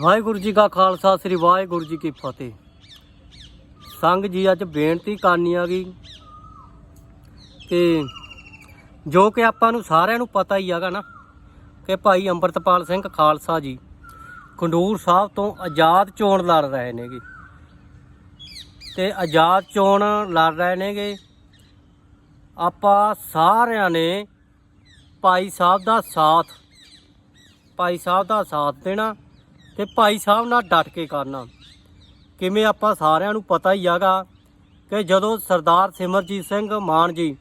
ਵਾਹਿਗੁਰੂ ਜੀ ਕਾ ਖਾਲਸਾ, ਸ੍ਰੀ ਵਾਹਿਗੁਰੂ ਜੀ ਕੀ ਫਤਿਹ। ਸੰਗ ਜੀ ਅੱਜ ਬੇਨਤੀ ਕਰਨੀ ਆ ਗਈ ਕਿ ਜੋ ਕਿ ਆਪਾਂ ਨੂੰ ਸਾਰਿਆਂ ਨੂੰ ਪਤਾ ਹੀ ਹੈਗਾ ਨਾ, ਕਿ ਭਾਈ ਅੰਮ੍ਰਿਤਪਾਲ ਸਿੰਘ ਖਾਲਸਾ ਜੀ ਖੰਡੂਰ ਸਾਹਿਬ ਤੋਂ ਆਜ਼ਾਦ ਚੋਣ ਲੜ ਰਹੇ ਨੇਗੇ। ਤੇ ਆਜ਼ਾਦ ਚੋਣ ਲੜ ਰਹੇ ਨੇਗੇ, ਆਪਾਂ ਸਾਰਿਆਂ ਨੇ ਭਾਈ ਸਾਹਿਬ ਦਾ ਸਾਥ, ਭਾਈ ਸਾਹਿਬ ਦਾ ਸਾਥ ਦੇਣਾ। ਤੇ ਭਾਈ ਸਾਹਿਬ ਨਾਲ ਡਟ ਕੇ ਕਰਨਾ। ਕਿਵੇਂ ਆਪਾਂ ਸਾਰਿਆਂ ਨੂੰ ਪਤਾ ਹੀ ਹੈਗਾ ਕਿ ਜਦੋਂ ਸਰਦਾਰ ਸਿਮਰਜੀਤ ਸਿੰਘ ਮਾਨ ਜੀ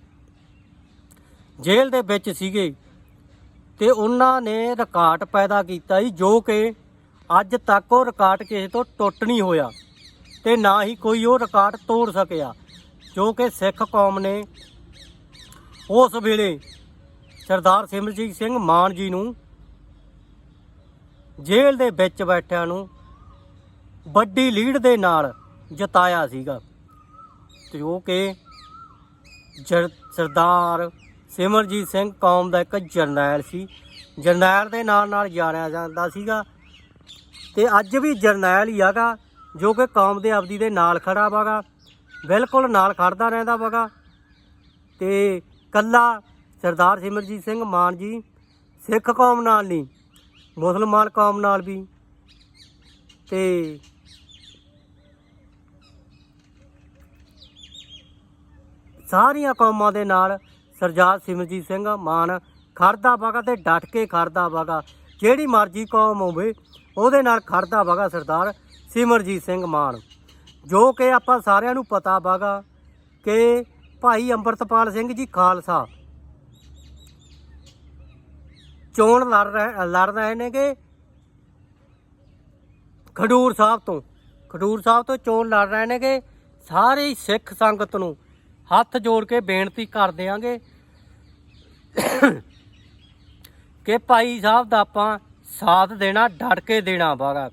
ਜੇਲ੍ਹ ਦੇ ਵਿੱਚ ਸੀਗੇ ਤੇ ਉਹਨਾਂ ਨੇ ਰਿਕਾਰਡ ਪੈਦਾ ਕੀਤਾ ਜੀ ਜੋ ਕਿ ਅੱਜ ਤੱਕ ਉਹ ਰਿਕਾਰਡ ਕਿਸੇ ਤੋਂ ਟੁੱਟ ਨਹੀਂ ਹੋਇਆ ਤੇ ਨਾ ਹੀ ਕੋਈ ਉਹ ਰਿਕਾਰਡ ਤੋੜ ਸਕਿਆ, ਜੋ ਕਿ ਸਿੱਖ ਕੌਮ ਨੇ ਉਸ ਵੇਲੇ ਸਰਦਾਰ ਸਿਮਰਜੀਤ ਸਿੰਘ ਮਾਨ ਜੀ ਨੂੰ ਜੇਲ੍ਹ ਦੇ ਵਿੱਚ ਬੈਠਿਆਂ ਨੂੰ ਵੱਡੀ ਲੀਡ ਦੇ ਨਾਲ ਜਿਤਾਇਆ ਸੀਗਾ। ਜੋ ਕਿ ਜਰ- ਸਰਦਾਰ ਸਿਮਰਜੀਤ ਸਿੰਘ ਕੌਮ ਦਾ ਇੱਕ ਜਰਨੈਲ ਸੀ। ਜਰਨੈਲ ਦੇ ਨਾਲ ਨਾਲ ਜਾਣਿਆ ਜਾਂਦਾ ਸੀਗਾ। ਤੇ ਅੱਜ ਵੀ ਜਰਨੈਲ ਹੀ ਹੈਗਾ, ਜੋ ਕਿ ਕੌਮ ਦੇ ਆਪਦੀ ਦੇ ਨਾਲ ਖੜਾ ਵਾਗਾ, ਬਿਲਕੁਲ ਨਾਲ ਖੜਦਾ ਰਹਿੰਦਾ ਵਾਗਾ। ਤੇ ਕੱਲਾ ਸਰਦਾਰ ਸਿਮਰਜੀਤ ਸਿੰਘ ਮਾਨ ਜੀ ਸਿੱਖ ਕੌਮ ਨਾਲ ਨਹੀਂ ਮੁਸਲਮਾਨ ਕੌਮ ਨਾਲ ਵੀ ਤੇ ਸਾਰੀਆਂ ਕੌਮਾਂ ਦੇ ਨਾਲ ਸਰਦਾਰ ਸਿਮਰਜੀਤ ਸਿੰਘ ਮਾਨ ਖੜਦਾ ਵਾਗਾ ਤੇ ਡਟ ਕੇ ਖੜਦਾ ਵਾਗਾ, ਜਿਹੜੀ ਮਰਜ਼ੀ ਕੌਮ ਹੋਵੇ, ਉਹਦੇ ਨਾਲ ਖੜਦਾ ਵਾਗਾ ਸਰਦਾਰ ਸਿਮਰਜੀਤ ਸਿੰਘ ਮਾਨ। ਜੋ ਕਿ ਆਪਾਂ ਸਾਰਿਆਂ ਨੂੰ ਪਤਾ ਵਾਗਾ ਕਿ ਭਾਈ ਅੰਮ੍ਰਿਤਪਾਲ ਸਿੰਘ ਜੀ ਖਾਲਸਾ ਚੋਣ ਲੜ ਰਹੇ ਲੜ ਰਹੇ ਨੇਗੇ। ਖਡੂਰ ਸਾਹਿਬ ਤੋਂ। ਖਡੂਰ ਸਾਹਿਬ ਤੋਂ ਚੋਣ ਲੜ ਰਹੇ ਨੇਗੇ। ਸਾਰੇ ਸਿੱਖ ਸੰਗਤ ਨੂੰ ਹੱਥ ਜੋੜ ਕੇ ਬੇਨਤੀ ਕਰ ਦਿਆਂਗੇ ਕਿ ਭਾਈ ਸਾਹਿਬ ਦਾ ਆਪਾਂ ਸਾਥ ਦੇਣਾ, ਡਟ ਕੇ ਦੇਣਾ ਵਾਗਾ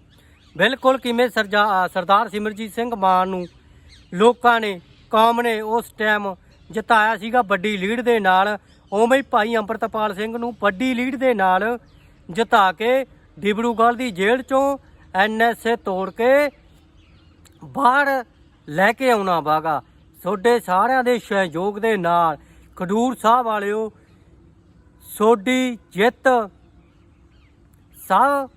ਬਿਲਕੁਲ ਕਿਵੇਂ ਸਰਜਾ ਸਰਦਾਰ ਸਿਮਰਜੀਤ ਸਿੰਘ ਮਾਨ ਨੂੰ ਲੋਕਾਂ ਨੇ, ਕੌਮ ਨੇ ਉਸ ਟਾਈਮ ਜਿਤਾਇਆ ਸੀਗਾ ਵੱਡੀ ਲੀਡ ਦੇ ਨਾਲ ਉਵੇਂ ਹੀ ਭਾਈ ਅੰਮ੍ਰਿਤਪਾਲ ਸਿੰਘ ਨੂੰ ਵੱਡੀ ਲੀਡ ਦੇ ਨਾਲ ਜਿਤਾ ਕੇ ਡਿਬਰੂਗੜ੍ਹ ਦੀ ਜੇਲ੍ਹ ਚੋਂ ਐਨਐਸਏ ਤੋੜ ਕੇ ਬਾਹਰ ਲੈ ਕੇ ਆਉਣਾ ਵਾਗਾ ਤੁਹਾਡੇ ਸਾਰਿਆਂ ਦੇ ਸਹਿਯੋਗ ਦੇ ਨਾਲ ਖਡੂਰ ਸਾਹਿਬ ਵਾਲਿਓ ਸੋਡੀ ਜਿੱਤ ਸਭ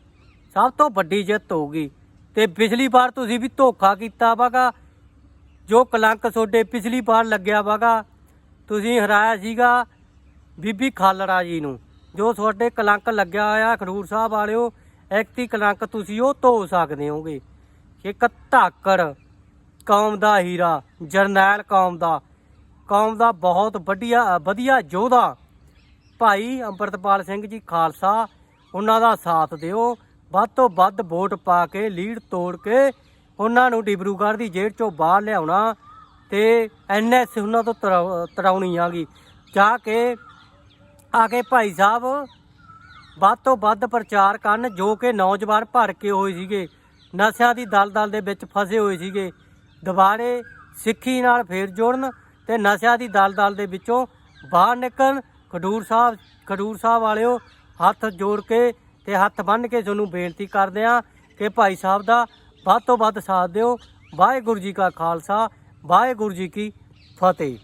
ਸਭ ਤੋਂ ਵੱਡੀ ਜਿੱਤ ਹੋਊਗੀ। ਤੇ ਪਿਛਲੀ ਵਾਰ ਤੁਸੀਂ ਵੀ ਧੋਖਾ ਕੀਤਾ ਵਾਗਾ ਜੋ ਕਲੰਕ ਤੁਹਾਡੇ ਪਿਛਲੀ ਵਾਰ ਲੱਗਿਆ ਵਾਗਾ ਤੁਸੀਂ ਹਰਾਇਆ ਸੀਗਾ। ਬੀਬੀ ਖਾਲੜਾ ਜੀ ਨੂੰ, ਜੋ ਤੁਹਾਡੇ ਕਲੰਕ ਲੱਗਿਆ ਹੋਇਆ ਖਡੂਰ ਸਾਹਿਬ ਵਾਲਿਓ, ਐਕਤੀ ਕਲੰਕ ਤੁਸੀਂ ਉਹ ਧੋ ਸਕਦੇ ਹੋਗੇ। ਇੱਕ ਧਾਕੜ ਕੌਮ ਦਾ ਹੀਰਾ, ਜਰਨੈਲ ਕੌਮ ਦਾ। ਕੌਮ ਦਾ ਬਹੁਤ ਵਧੀਆ ਵਧੀਆ ਯੋਧਾ। ਭਾਈ ਅੰਮ੍ਰਿਤਪਾਲ ਸਿੰਘ ਜੀ ਖਾਲਸਾ, ਉਹਨਾਂ ਦਾ ਸਾਥ ਦਿਓ। ਵੱਧ ਤੋਂ ਵੱਧ ਵੋਟ ਪਾ ਕੇ, ਲੀਡ ਤੋੜ ਕੇ, ਉਹਨਾਂ ਨੂੰ ਡਿਬਰੂਗੜ੍ਹ ਦੀ ਜੇਲ੍ਹ ਚੋਂ ਬਾਹਰ ਲਿਆਉਣਾ ਤੇ ਐਨਐਸ ਉਹਨਾਂ ਤੋਂ ਤਰਾ- ਤਰਾਉਣੀ ਆਗੀ ਜਾ ਕੇ ਆ ਕੇ ਭਾਈ ਸਾਹਿਬ, ਵੱਧ ਤੋਂ ਵੱਧ ਪ੍ਰਚਾਰ ਕਰਨ ਜੋ ਕਿ ਨੌਜਵਾਨ ਭਰ ਕੇ ਹੋਏ ਸੀਗੇ। ਨਸ਼ਿਆਂ ਦੀ ਦਲਦਲ ਦੇ ਵਿੱਚ ਫਸੇ ਹੋਏ ਸੀਗੇ। ਦੁਬਾਰੇ ਸਿੱਖੀ ਨਾਲ ਫੇਰ ਜੋੜਨ ਤੇ ਨਸ਼ਿਆਂ ਦੀ ਦਲਦਲ ਦੇ ਵਿੱਚੋਂ ਬਾਹਰ ਨਿਕਲਣ, ਖਡੂਰ ਸਾਹਿਬ ਖਡੂਰ ਸਾਹਿਬ ਵਾਲਿਓ ਹੱਥ ਜੋੜ ਕੇ ਤੇ ਹੱਥ ਬੰਨ੍ਹ ਕੇ ਤੁਹਾਨੂੰ ਬੇਨਤੀ ਕਰਦੇ ਆ ਕਿ ਭਾਈ ਸਾਹਿਬ ਦਾ ਵੱਧ ਤੋਂ ਵੱਧ ਸਾਥ ਦਿਓ। ਵਾਹਿਗੁਰੂ ਜੀ ਕਾ ਖਾਲਸਾ, ਵਾਹਿਗੁਰੂ ਜੀ ਕੀ ਫਤਿਹ।